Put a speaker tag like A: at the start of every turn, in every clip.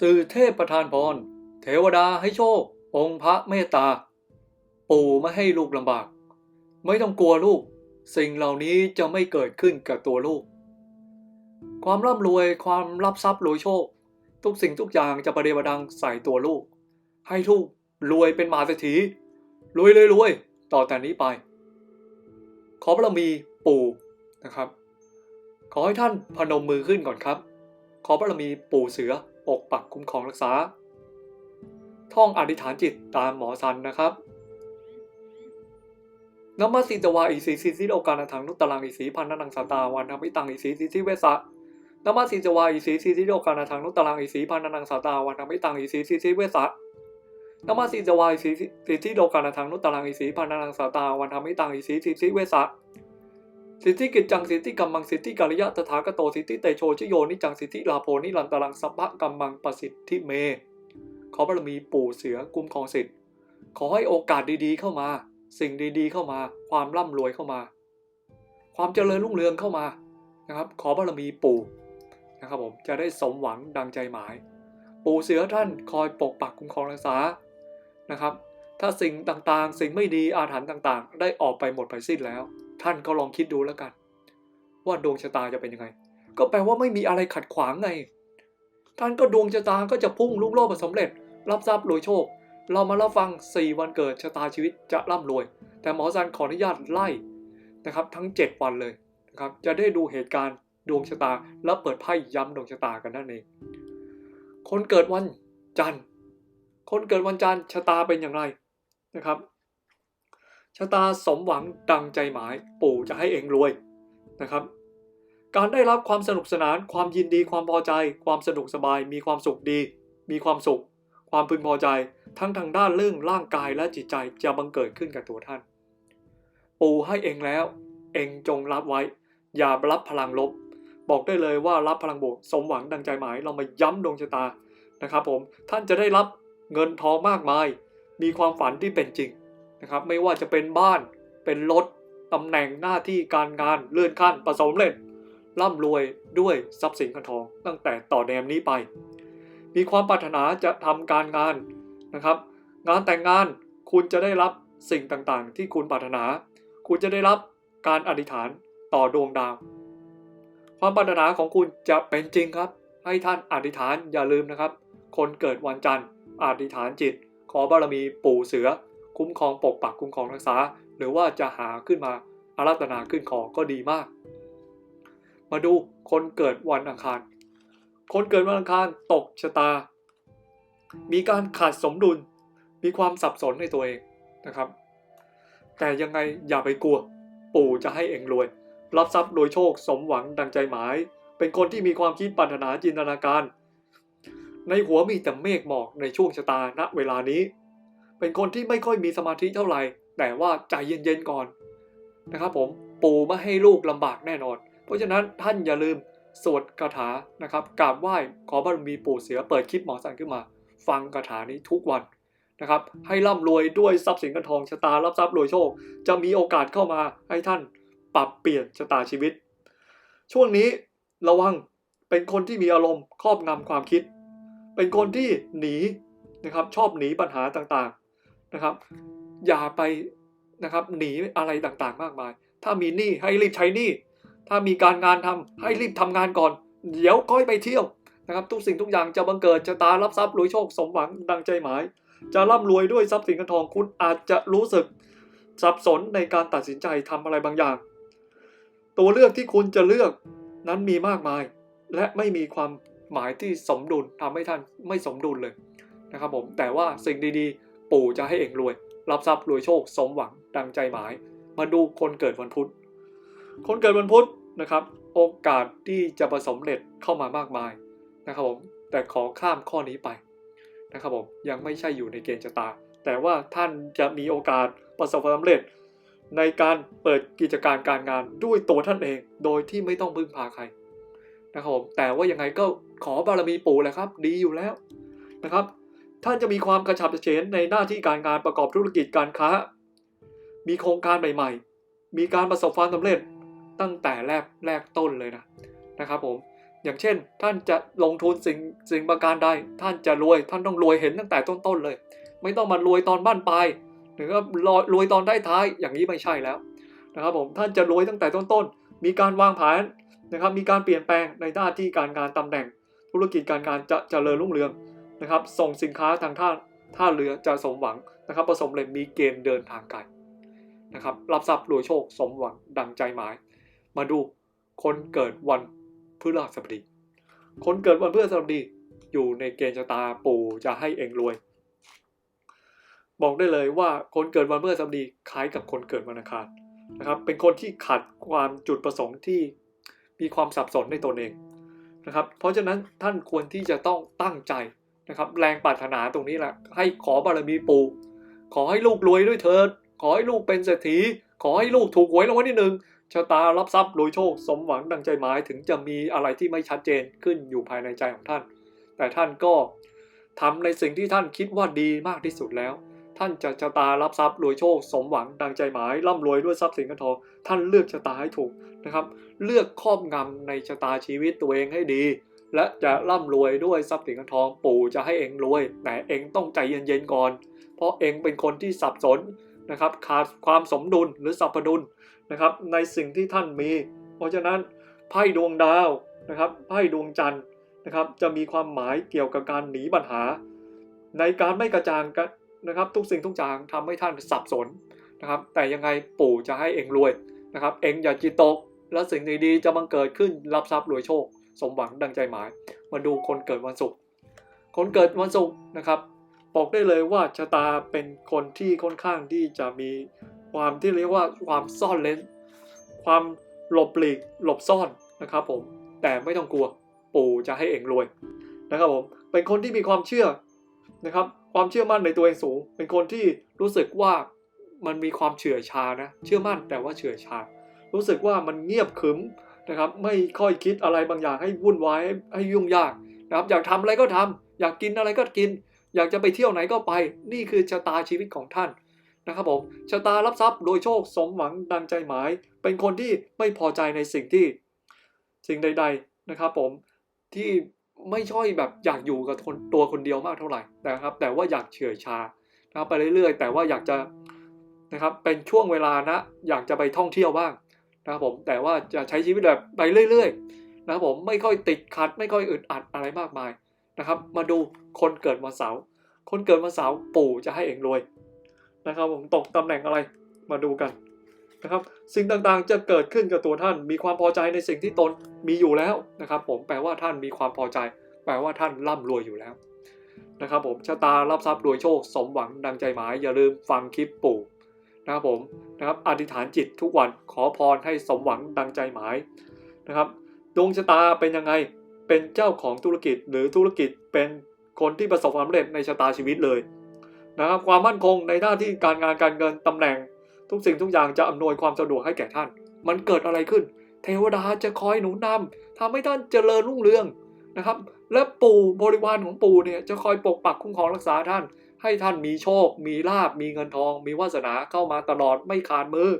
A: สื่อเทพประทานพร เทวดาให้โชค องค์พระเมตตา ปู่ไม่ให้ลูกลำบาก ไม่ต้องกลัวลูก สิ่งเหล่านี้จะไม่เกิดขึ้นกับตัวลูก ความร่ำรวยความรับทรัพย์รวยโชค ทุกสิ่งทุกอย่างจะประเดประดังใส่ตัวลูก ให้ลูกรวยเป็นมหาเศรษฐีรวยเลยรวยต่อแต่นี้ไป ขอบารมีปู่นะครับ ขอให้ท่านพนมมือขึ้นก่อนครับ ขอบารมีปู่เสือ ปกปักคุ้มครองรักษา ท่องอธิษฐานจิตตามหมอซันนะครับนมัสสิตวาอิสีสิสิโอกาณถังนุตตรังอิสีพันนังสาตาวันธรรมิตังอิสีสิสิเวสะนมัสสิตวาอิสีสิสิโอกาณถังนุตตรังอิสีพันนังสาตาวันธรรมิตังอิสีสิสิเวสะนมัสสิตวาอิสีสิสิโอกาณถังนุตตรังอิสีพันนังสาตาวันธรรมิตังอิสีสิสิเวสะ สิทธิกิจจังสิทธิกัมมังสิทธิกัลยะตถาคโตสิทธิเตโชชิโยนิจังสิทธิลาโพนิรันตรังสัพพะกัมมังประสิทธิเม ขอบารมีปู่เสือกุมครองสิทธิ์ขอให้โอกาสดีๆเข้ามา สิ่งดีๆเข้ามา ความร่ำรวยเข้ามา ความเจริญรุ่งเรืองเข้ามานะครับ ขอบารมีปู่นะครับผมจะได้สมหวังดังใจหมาย ปู่เสือท่านคอยปกปักคุ้มครองรักษานะครับ ถ้าสิ่งต่างๆ สิ่งไม่ดีอาถรรพ์ต่างๆ ได้ออกไปหมดไปสิ้นแล้ว ท่านก็ลองคิดดูแล้วกัน ว่าดวงชะตาจะเป็นยังไง ก็แปลว่าไม่มีอะไรขัดขวางไง ท่านก็ดวงชะตาก็จะพุ่งลุ่งโลดมาสำเร็จ รับทรัพย์รวยโชค เรามารับฟัง 4 วันเกิดชะตาชีวิตจะร่ำรวย แต่หมอซันขออนุญาตไล่นะครับ ทั้ง 7 วันเลยนะครับจะได้ดูเหตุการณ์ดวงชะตาและเปิดไพ่ย้ำดวงชะตากันนั่นเอง คนเกิดวันจันทร์ คนเกิดวันจันทร์ชะตาเป็นอย่างไรนะครับ ชะตาสมหวังดังใจหมาย ปู่จะให้เองรวยนะครับ การได้รับความสนุกสนาน ความยินดี ความพอใจ ความสนุกสบาย มีความสุขดี มีความสุข ความพึงพอใจ ทั้งทางด้านเรื่องร่างกายและจิตใจจะบังเกิดขึ้นกับตัวท่าน ปู่ให้เองแล้ว เองจงรับไว้ อย่ารับพลังลบ บอกได้เลยว่ารับพลังบวก สมหวังดังใจหมาย เรามาย้ำดวงชะตานะครับผม ท่านจะได้รับเงินทองมากมาย มีความฝันที่เป็นจริง นะครับไม่ว่าจะเป็นบ้านเป็นรถตำแหน่งหน้าที่การงานเลื่อนขั้นประสบความเร็จร่ำรวยด้วยทรัพย์สินเงินทอง ตั้งแต่ต่อแนมนี้ไป มีความปรารถนาจะทำการงานนะครับ งานแต่งงานคุณจะได้รับสิ่งต่างๆ ที่คุณปรารถนา คุณจะได้รับการอธิษฐานต่อดวงดาว ความปรารถนาของคุณจะเป็นจริงครับ ให้ท่านอธิษฐานอย่าลืมนะครับ คนเกิดวันจันทร์อธิษฐานจิต ขอบารมีปู่เสือ คุ้มครองปกปักคุ้มครองรักษา หรือว่าจะหาขึ้นมาอารัตนาขึ้นคอก็ดีมาก มาดูคนเกิดวันอังคาร คนเกิดวันอังคารตกชะตา มีการขาดสมดุล มีความสับสนในตัวเองนะครับ แต่ยังไงอย่าไปกลัว ปู่จะให้เองรวย รับทรัพย์โดยโชคสมหวังดังใจหมาย เป็นคนที่มีความคิดปรารถนาจินตนาการ ในหัวมีแต่เมฆหมอกในช่วงชะตาณเวลานี้ เป็นคนที่ไม่ค่อยมีสมาธิเท่าไหร่ แต่ว่าใจเย็นๆก่อนนะครับผมปู่ไม่ให้ลูกลำบากแน่นอน เพราะฉะนั้นท่านอย่าลืมสวดคาถานะครับกราบไหว้ขอบารมีปู่เสือเปิดคลิปหมอสันขึ้นมา ฟังคาถานี้ทุกวันนะครับ ให้ร่ำรวยด้วยทรัพย์สินเงินทองชะตารับทรัพย์รวยโชค จะมีโอกาสเข้ามาให้ท่านปรับเปลี่ยนชะตาชีวิต ช่วงนี้ระวังเป็นคนที่มีอารมณ์ครอบงำความคิด เป็นคนที่หนีนะครับชอบหนีปัญหาต่างๆ นะครับ อย่าไปนะครับหนีอะไรต่างๆ มากมาย ถ้ามีหนี้ให้รีบใช้หนี้ถ้ามีการงานทำให้รีบทำงานก่อน เดี๋ยวค่อยไปเที่ยวนะครับ ทุกสิ่งทุกอย่างจะบังเกิดชะตารับทรัพย์รวยโชคสมหวังดังใจหมาย จะร่ำรวยด้วยทรัพย์สินเงินทองคุณอาจจะรู้สึกสับสนในการตัดสินใจทำอะไรบางอย่าง ตัวเลือกที่คุณจะเลือกนั้นมีมากมาย และไม่มีความหมายที่สมดุลทำให้ท่านไม่สมดุลเลยนะครับผมแต่ว่าสิ่งดีๆ ปู่จะให้เองรวย รับทรัพย์รวยโชคสมหวังดังใจหมาย มาดูคนเกิดวันพุธ คนเกิดวันพุธนะครับ โอกาสที่จะประสบเร็จเข้ามามากมายนะครับผมแต่ขอข้ามข้อนี้ไปนะครับผมยังไม่ใช่อยู่ในเกณฑ์ชะตา แต่ว่าท่านจะมีโอกาสประสบความสำเร็จ ในการเปิดกิจการการงานด้วยตัวท่านเอง โดยที่ไม่ต้องพึ่งพาใครนะครับผมแต่ว่ายังไงก็ขอบารมีปู่แหละครับ ดีอยู่แล้วนะครับ ท่านจะมีความกระฉับกระเฉงในหน้าที่การงานประกอบธุรกิจการค้า มีโครงการใหม่ ๆ มีการประสบความสำเร็จตั้งแต่แรกแรกต้นเลยนะนะครับผมอย่างเช่น ท่านจะลงทุนสิ่งสิ่งประการใดท่านจะรวย ท่านต้องรวยเห็นตั้งแต่ต้นๆเลย ไม่ต้องมารวยตอนบ้านปลายหรือว่ารวยตอนได้ท้ายอย่างนี้ไม่ใช่แล้วนะครับผมท่านจะรวยตั้งแต่ต้นๆมีการวางแผนนะครับมีการเปลี่ยนแปลงในหน้าที่การงานตำแหน่ง ธุรกิจการงานจะเจริญรุ่งเรือง นะครับส่งสินค้าทางท่าท่าเรือจะสมหวังนะครับประสบเลยมีเกณฑ์เดินทางไกลนะครับรับทรัพย์รวยโชคสมหวังดังใจหมาย มาดูคนเกิดวันพฤหัสบดี คนเกิดวันพฤหัสบดีอยู่ในเกณฑ์ชะตาปู่จะให้เองรวย บอกได้เลยว่าคนเกิดวันพฤหัสบดีคล้ายกับคนเกิดวันอังคารนะครับเป็นคนที่ขัดความจุดประสงค์ที่มีความสับสนในตนเองนะครับเพราะฉะนั้นท่านควรที่จะต้องตั้งใจ นะครับ แรงปรารถนาตรงนี้แหละให้ขอบารมีปู่ขอให้ลูกรวยด้วยเถิดขอให้ลูกเป็นเศรษฐี ขอให้ลูกถูกหวยรางวัลที่หนึ่งชะตารับทรัพย์รวยโชคสมหวังดังใจหมายถึงจะมีอะไรที่ไม่ชัดเจนขึ้นอยู่ภายในใจของท่าน แต่ท่านก็ทำในสิ่งที่ท่านคิดว่าดีมากที่สุดแล้ว ท่านจะชะตารับทรัพย์รวยโชค สมหวังดังใจหมายร่ำรวยด้วยทรัพย์สินเงินทองท่านเลือกชะตาให้ถูกนะครับ เลือกครอบงำในชะตาชีวิตตัวเองให้ดี และจะร่ำรวยด้วยทรัพย์สินเงินทองปู่จะให้เองรวย แต่เองต้องใจเย็นๆก่อน เพราะเองเป็นคนที่สับสนนะครับขาดความสมดุลหรือสัพดุลนะครับในสิ่งที่ท่านมี เพราะฉะนั้นไพ่ดวงดาวนะครับไพ่ดวงจันทร์นะครับจะมีความหมายเกี่ยวกับการหนีปัญหา ในการไม่กระจ่างกันนะครับทุกสิ่งทุกอย่างทำให้ท่านสับสนนะครับแต่ยังไงปู่จะให้เองรวยนะครับเองอย่าจิตตก และสิ่งดีๆจะบังเกิดขึ้นรับทรัพย์รวยโชค สมหวังดังใจหมาย มาดูคนเกิดวันศุกร์คนเกิดวันศุกร์นะครับ บอกได้เลยว่าชะตาเป็นคนที่ค่อนข้างที่จะมีความที่เรียกว่าความซ่อนเลนความหลบหลีกหลบซ่อนนะครับผมแต่ไม่ต้องกลัวปู่จะให้เองรวยนะครับผมเป็นคนที่มีความเชื่อนะครับ ความเชื่อมั่นในตัวเองสูง เป็นคนที่รู้สึกว่ามันมีความเฉื่อยชานะ เชื่อมั่นแต่ว่าเฉื่อยชา รู้สึกว่ามันเงียบขึม นะครับ ไม่ค่อยคิดอะไรบางอย่างให้วุ่นวายให้ยุ่งยากนะครับ อยากทำอะไรก็ทำอยากกินอะไรก็กิน อยากจะไปเที่ยวไหนก็ไป นี่คือชะตาชีวิตของท่านนะครับผมชะตารับทรัพย์โดยโชคสมหวังดังใจหมาย เป็นคนที่ไม่พอใจในสิ่งที่สิ่งใด ๆนะครับ ผมที่ไม่ช่อยแบบอยากอยู่กับคนตัวคนเดียวมากเท่าไหร่นะครับ แต่ว่าอยากเฉื่อยชานะครับไปเรื่อยๆ แต่ว่าอยากจะนะครับเป็นช่วงเวลานะ อยากจะไปท่องเที่ยวบ้าง นะครับผมแต่ว่าจะใช้ชีวิตแบบไปเรื่อยๆนะครับผมไม่ค่อยติดขัด ไม่ค่อยอึดอัดอะไรมากมายนะครับ มาดูคนเกิดวันเสาร์คนเกิดวันเสาร์ปู่จะให้เองรวยนะครับ ผมตกตำแหน่งอะไรมาดูกันนะครับสิ่งต่างๆจะเกิดขึ้นกับตัวท่าน มีความพอใจในสิ่งที่ตนมีอยู่แล้วนะครับ ผมแปลว่าท่านมีความพอใจ แปลว่าท่านร่ำรวยอยู่แล้วนะครับผมชะตารับทรัพย์รวยโชคสมหวังดังใจหมายอย่าลืมฟังคลิปปู่ นะครับผมนะครับอธิษฐานจิตทุกวันขอพรให้สมหวังดังใจหมายนะครับดวงชะตาเป็นยังไงเป็นเจ้าของธุรกิจหรือธุรกิจเป็นคนที่ประสบความสำเร็จในชะตาชีวิตเลยนะครับความมั่นคงในหน้าที่การงานการเงินตำแหน่ง ทุกสิ่งทุกอย่างจะอำนวยความสะดวกให้แก่ท่าน มันเกิดอะไรขึ้น เทวดาจะคอยหนุนนำทำให้ท่านเจริญรุ่งเรืองนะครับ และปู่บริวารของปู่เนี่ยจะคอยปกปักคุ้มครองรักษาท่าน ให้ท่านมีโชค มีลาบมีเงินทอง มีวาสนาเข้ามาตลอดไม่ขาดมือ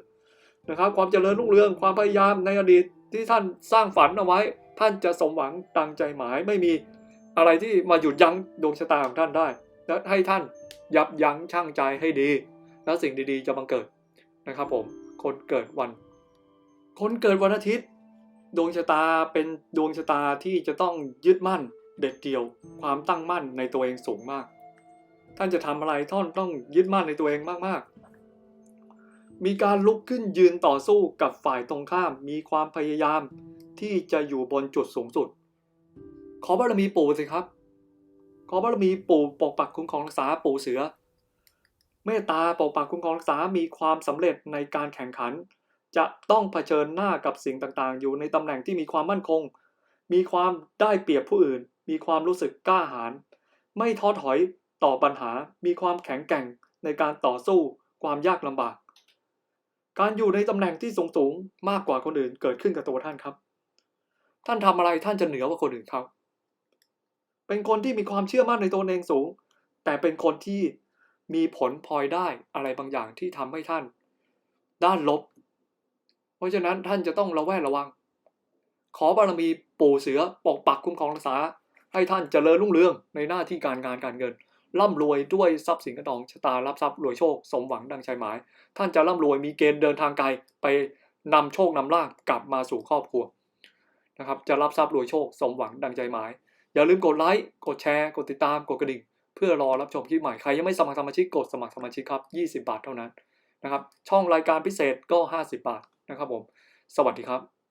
A: นะครับ ความเจริญรุ่งเรืองความพยายามในอดีตที่ท่านสร้างฝันเอาไว้ ท่านจะสมหวังดังใจหมายไม่มีอะไรที่มาหยุดยั้งดวงชะตาของท่านได้ และให้ท่านยับยั้งชั่งใจให้ดี แล้วสิ่งดีๆจะบังเกิดนะครับ ผมคนเกิดวัน คนเกิดวันอาทิตย์ ดวงชะตาเป็นดวงชะตาที่จะต้องยึดมั่นเด็ดเดี่ยว ความตั้งมั่นในตัวเองสูงมาก ท่านจะทำอะไรท่านต้องยึดมั่นในตัวเองมากๆ มีการลุกขึ้นยืนต่อสู้กับฝ่ายตรงข้าม มีความพยายามที่จะอยู่บนจุดสูงสุด ขอบารมีปู่สิครับ ขอบารมีปู่ปกปักคุ้มครองรักษาปู่เสือ เมตตาปกปักคุ้มครองรักษา มีความสำเร็จในการแข่งขัน จะต้องเผชิญหน้ากับสิ่งต่างๆ อยู่ในตำแหน่งที่มีความมั่นคง มีความได้เปรียบผู้อื่น มีความรู้สึกกล้าหาญ ไม่ท้อถอย ต่อปัญหามีความแข็งแกร่งในการต่อสู้ความยากลำบาก การอยู่ในตำแหน่งที่สูงสูงมากกว่าคนอื่นเกิดขึ้นกับตัวท่านครับ ท่านทำอะไรท่านจะเหนือกว่าคนอื่นเขาเป็นคนที่มีความเชื่อมั่นในตัวเองสูง แต่เป็นคนที่มีผลพลอยได้อะไรบางอย่างที่ทำให้ท่าน ด้านลบ เพราะฉะนั้นท่านจะต้องระแวดระวัง ขอบารมีปู่เสือปกปักคุ้มครองรักษาให้ท่านเจริญรุ่งเรืองในหน้าที่การงานการเงิน ร่ำรวยด้วยทรัพย์สินกระดองชะตารับทรัพย์รวยโชคสมหวังดังใจหมาย ท่านจะร่ำรวยมีเกณฑ์เดินทางไกลไปนำโชคนำลาภกลับมาสู่ครอบครัวนะครับจะรับทรัพย์รวยโชคสมหวังดังใจหมาย อย่าลืมกดไลค์กดแชร์กดติดตามกดกระดิ่ง เพื่อรอรับชมคลิปใหม่ใครยังไม่สมัครสมาชิกกดสมัครสมาชิกครับ20 บาทเท่านั้นนะครับช่องรายการพิเศษก็ 50 บาทนะครับผม สวัสดีครับ